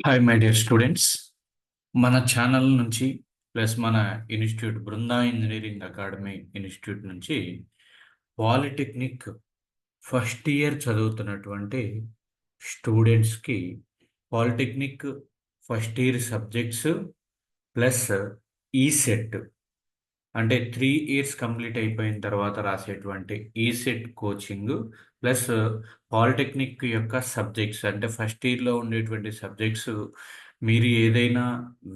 Hi my dear students మన channel నుంచి plus మన institute Brinda engineering academy institute నుంచి పాలిటెక్నిక్ ఫస్ట్ ఇయర్ చదువుతున్నటువంటి స్టూడెంట్స్కి polytechnic first year subjects plus E CET అంటే త్రీ ఇయర్స్ కంప్లీట్ అయిపోయిన తర్వాత రాసేటువంటి ఈసెట్ కోచింగ్ ప్లస్ పాలిటెక్నిక్ యొక్క సబ్జెక్ట్స్ అంటే ఫస్ట్ ఇయర్లో ఉండేటువంటి సబ్జెక్ట్స్ మీరు ఏదైనా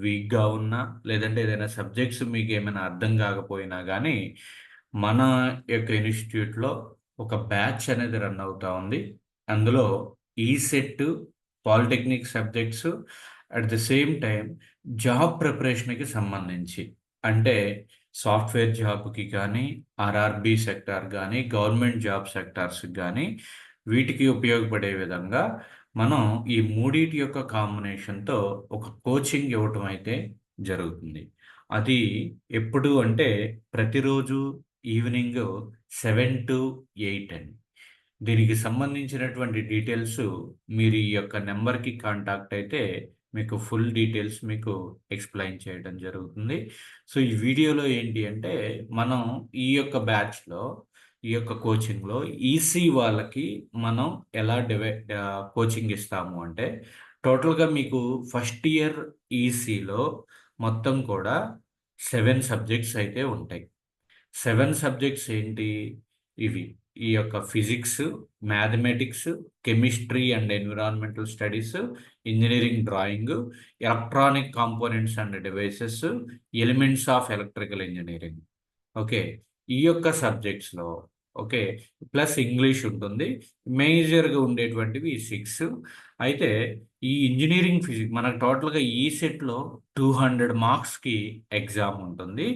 వీక్గా ఉన్నా లేదంటే ఏదైనా సబ్జెక్ట్స్ మీకు ఏమైనా అర్థం కాకపోయినా కానీ మన యొక్క ఇన్స్టిట్యూట్లో ఒక బ్యాచ్ అనేది రన్ అవుతా ఉంది. అందులో E CET polytechnic subjects at the same time job ప్రిపరేషన్కి సంబంధించి. అంటే సాఫ్ట్వేర్ జాబ్కి కానీ ఆర్ఆర్బి సెక్టార్ కానీ గవర్నమెంట్ జాబ్ సెక్టార్స్కి కానీ వీటికి ఉపయోగపడే విధంగా మనం ఈ మూడిటి యొక్క కాంబినేషన్తో ఒక కోచింగ్ ఇవ్వటం అయితే జరుగుతుంది. అది ఎప్పుడు అంటే ప్రతిరోజు ఈవినింగ్ సెవెన్ టు ఎయిట్ అండి. దీనికి సంబంధించినటువంటి డీటెయిల్స్ మీరు ఈ యొక్క నెంబర్కి కాంటాక్ట్ అయితే మీకు ఫుల్ డీటెయిల్స్ మీకు ఎక్స్ప్లెయిన్ చేయడం జరుగుతుంది. సో ఈ వీడియోలో ఏంటి అంటే మనం ఈ యొక్క బ్యాచ్లో ఈ యొక్క కోచింగ్లో ఈసీ వాళ్ళకి మనం ఎలా డివై కోచింగ్ ఇస్తాము అంటే టోటల్గా మీకు ఫస్ట్ ఇయర్ ఈసీలో మొత్తం కూడా సెవెన్ సబ్జెక్ట్స్ అయితే ఉంటాయి. సెవెన్ సబ్జెక్ట్స్ ఏంటి? ఇవి. ఈ యొక్క physics mathematics chemistry and environmental studies engineering drawing electronic components and devices elements of electrical engineering. Okay ఈ యొక్క సబ్జెక్ట్స్లో ఓకే ప్లస్ ఇంగ్లీష్ ఉంటుంది మేజర్గా ఉండేటువంటివి ఈ సిక్స్. అయితే ఈ ఇంజనీరింగ్ ఫిజిక్స్ మనకు టోటల్గా ఈ సెట్లో టూ హండ్రెడ్ మార్క్స్కి ఎగ్జామ్ ఉంటుంది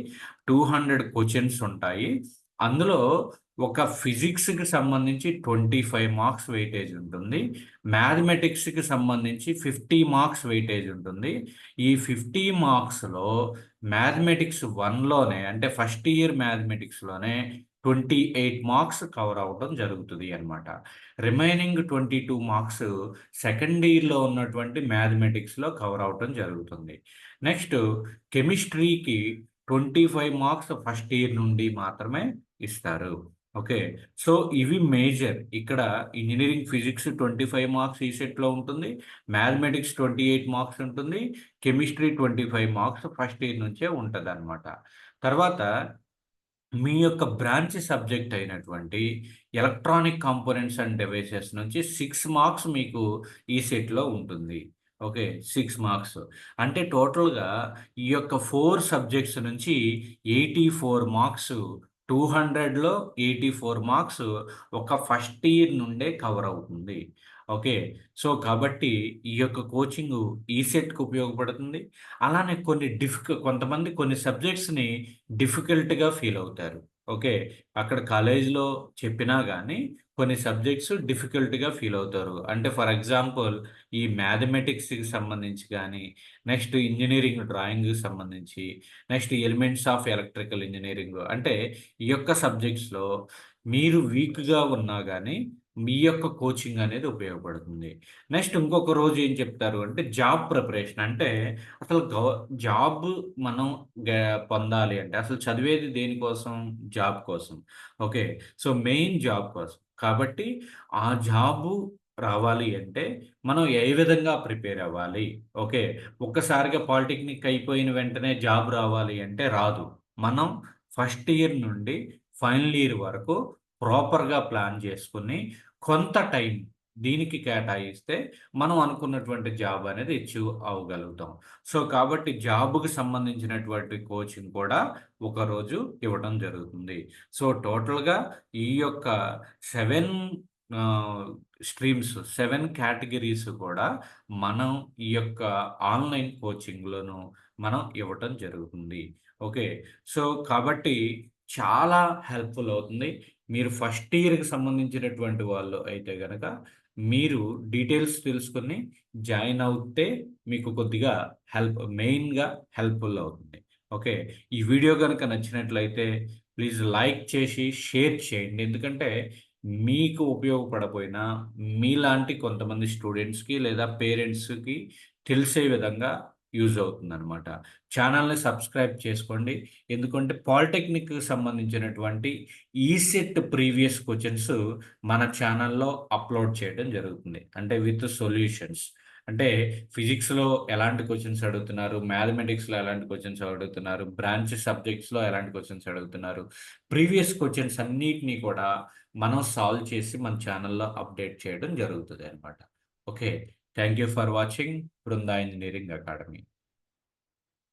టూ హండ్రెడ్ క్వశ్చన్స్ ఉంటాయి. అందులో ఒక ఫిజిక్స్కి సంబంధించి ట్వంటీ ఫైవ్ మార్క్స్ వెయిటేజ్ ఉంటుంది. మ్యాథమెటిక్స్కి సంబంధించి ఫిఫ్టీ మార్క్స్ వెయిటేజ్ ఉంటుంది. ఈ ఫిఫ్టీ మార్క్స్లో మ్యాథమెటిక్స్ వన్లోనే అంటే ఫస్ట్ ఇయర్ మ్యాథమెటిక్స్లోనే ట్వంటీ ఎయిట్ మార్క్స్ కవర్ అవ్వడం జరుగుతుంది అనమాట remaining twenty two marks second ఇయర్లో ఉన్నటువంటి మ్యాథమెటిక్స్లో కవర్ అవటం జరుగుతుంది. Next కెమిస్ట్రీకి twenty five marks first year నుండి మాత్రమే ఇస్తారు. ఓకే? సో ఇవి మేజర్. ఇక్కడ engineering physics twenty five marks ఈ సెట్లో ఉంటుంది. మ్యాథమెటిక్స్ ట్వంటీ ఎయిట్ మార్క్స్ ఉంటుంది. Chemistry twenty five marks first year నుంచే ఉంటుంది అనమాట తర్వాత మీ యొక్క బ్రాంచ్ సబ్జెక్ట్ అయినటువంటి ఎలక్ట్రానిక్ కాంపోనెంట్స్ అండ్ డివైసెస్ నుంచి సిక్స్ మార్క్స్ మీకు ఈ సెట్లో ఉంటుంది. Okay six marks. అంటే టోటల్గా ఈ యొక్క ఫోర్ సబ్జెక్ట్స్ నుంచి ఎయిటీ ఫోర్ మార్క్స్ టూ హండ్రెడ్లో ఎయిటీ ఫోర్ మార్క్స్ ఒక ఫస్ట్ ఇయర్ నుండే కవర్ అవుతుంది. ఓకే సో కాబట్టి ఈ యొక్క కోచింగ్ ఈ సెట్కి ఉపయోగపడుతుంది. అలానే కొన్ని డిఫిక కొంతమంది కొన్ని సబ్జెక్ట్స్ని డిఫికల్ట్గా ఫీల్ అవుతారు. ఓకే అక్కడ కాలేజ్లో చెప్పినా కానీ కొన్ని సబ్జెక్ట్స్ డిఫికల్ట్గా ఫీల్ అవుతారు. అంటే ఫర్ ఎగ్జాంపుల్ ఈ మ్యాథమెటిక్స్కి సంబంధించి కానీ నెక్స్ట్ ఇంజనీరింగ్ డ్రాయింగ్కి సంబంధించి next elements of electrical engineering అంటే ఈ యొక్క సబ్జెక్ట్స్లో మీరు వీక్గా ఉన్నా కానీ మీ యొక్క కోచింగ్ అనేది ఉపయోగపడుతుంది. నెక్స్ట్ ఇంకొక రోజు ఏం చెప్తారు అంటే జాబ్ ప్రిపరేషన్ అంటే అసలు గవ జాబ్ మనం పొందాలి అంటే అసలు చదివేది దేనికోసం? జాబ్ కోసం. ఓకే సో మెయిన్ జాబ్ కోసం. కాబట్టి ఆ జాబు రావాలి అంటే మనం ఏ విధంగా ప్రిపేర్ అవ్వాలి? ఓకే ఒక్కసారిగా పాలిటెక్నిక్ అయిపోయిన వెంటనే జాబ్ రావాలి అంటే రాదు. మనం ఫస్ట్ ఇయర్ నుండి ఫైనల్ ఇయర్ వరకు ప్రాపర్గా ప్లాన్ చేసుకుని కొంత టైం దీనికి కేటాయిస్తే మనం అనుకున్నటువంటి జాబ్ అనేది అచీవ్ అవ్వగలుగుతాం సో కాబట్టి జాబ్కి సంబంధించినటువంటి కోచింగ్ కూడా ఒకరోజు ఇవ్వడం జరుగుతుంది. సో టోటల్గా ఈ యొక్క సెవెన్ స్ట్రీమ్స్ సెవెన్ కేటగిరీస్ కూడా మనం ఈ యొక్క ఆన్లైన్ కోచింగ్లోను మనం ఇవ్వటం జరుగుతుంది. ఓకే. సో కాబట్టి చాలా హెల్ప్ఫుల్ అవుతుంది. మీరు ఫస్ట్ ఇయర్కి సంబంధించినటువంటి వాళ్ళు అయితే కనుక మీరు డీటెయిల్స్ తెలుసుకొని జాయిన్ అవుతే మీకు కొద్దిగా హెల్ప్ మెయిన్గా హెల్ప్ఫుల్ అవుతుంది. ఓకే ఈ వీడియో కనుక నచ్చినట్లయితే ప్లీజ్ లైక్ చేసి షేర్ చేయండి. ఎందుకంటే మీకు ఉపయోగపడపోయినా మీలాంటి కొంతమంది స్టూడెంట్స్‌కి లేదా పేరెంట్స్‌కి తెలిసే విధంగా యూజ్ అవుతుందనమాట. ఛానల్‌ని సబ్స్క్రైబ్ చేసుకోండి. ఎందుకంటే పాలిటెక్నిక్ సంబంధించినటువంటి ఈసెట్ ప్రీవియస్ క్వశ్చన్స్ మన ఛానల్‌లో అప్‌లోడ్ చేయడం జరుగుతుంది. అంటే విత్ సొల్యూషన్స్. అంటే ఫిజిక్స్‌లో ఎలాంటి క్వశ్చన్స్ అడుగుతున్నారు, మ్యాథమెటిక్స్‌లో ఎలాంటి క్వశ్చన్స్ అడుగుతున్నారు, బ్రాంచ్ సబ్జెక్ట్స్‌లో ఎలాంటి క్వశ్చన్స్ అడుగుతున్నారు. ప్రీవియస్ క్వశ్చన్స్ అన్నిటిని కూడా మనం సాల్వ్ చేసి మన ఛానల్‌లో అప్డేట్ చేయడం జరుగుతుంది అనమాట. Okay. Thank you for watching Brinda engineering academy.